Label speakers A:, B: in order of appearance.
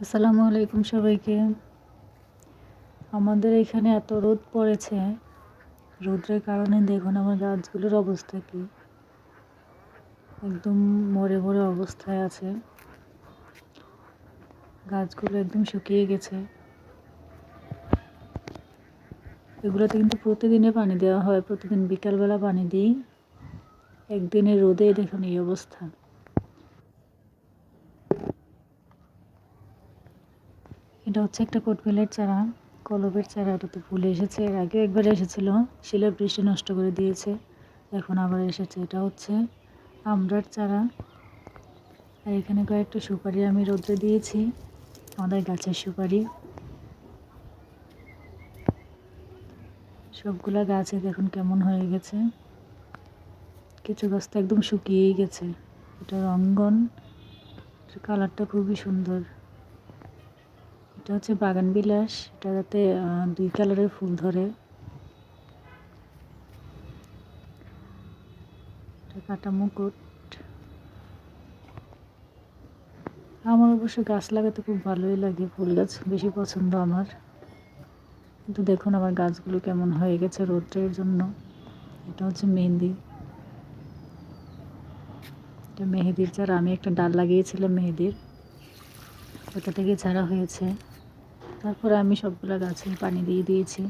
A: আসসালামু আলাইকুম সবাইকে। আমাদের এখানে এত রোদ পড়েছে। রোদের কারণে দেখুন আমার গাছগুলোর অবস্থা কি। একদম মরে মরে অবস্থায় আছে। গাছগুলো একদম শুকিয়ে গেছে। এগুলোতে কিন্তু প্রতিদিনে পানি দেওয়া হয়। প্রতিদিন বিকালবেলা পানি দিই। একদিনের রোদে দেখুন এই অবস্থা। এটা হচ্ছে একটা কোটবেলের চারা, কলবের চারা ওটাতে ফুলে এসেছে, এর আগে একবার এসেছিল, শিলা বৃষ্টি নষ্ট করে দিয়েছে, এখন আবার এসেছে, এটা হচ্ছে আমরার চারা। আর এখানে কয়েকটা সুপারি আমি রোদ্রে দিয়েছি, আমাদের গাছের সুপারি। সবগুলা গাছে দেখুন কেমন হয়ে গেছে। কিছু গাছ তো একদম শুকিয়েই গেছে, এটা রঙ্গন, কালারটা খুবই সুন্দর। এটা হচ্ছে বাগান বিলাস। এটা যাতে দুই কালারের ফুল ধরে। কাটা মুকুট। আমার অবশ্য গাছ লাগাতে খুব ভালোই লাগে ফুল গাছ, বেশি পছন্দ আমার। কিন্তু দেখুন আমার গাছগুলো কেমন হয়ে গেছে রোদ্রের জন্য। এটা হচ্ছে মেহেন্দি। এটা মেহেদির চারা, আমি একটা ডাল লাগিয়েছিলাম মেহেদির। ওটা থেকে চারা হয়েছে। তারপরে আমি সবগুলো গাছে পানি দিয়ে দিয়েছি।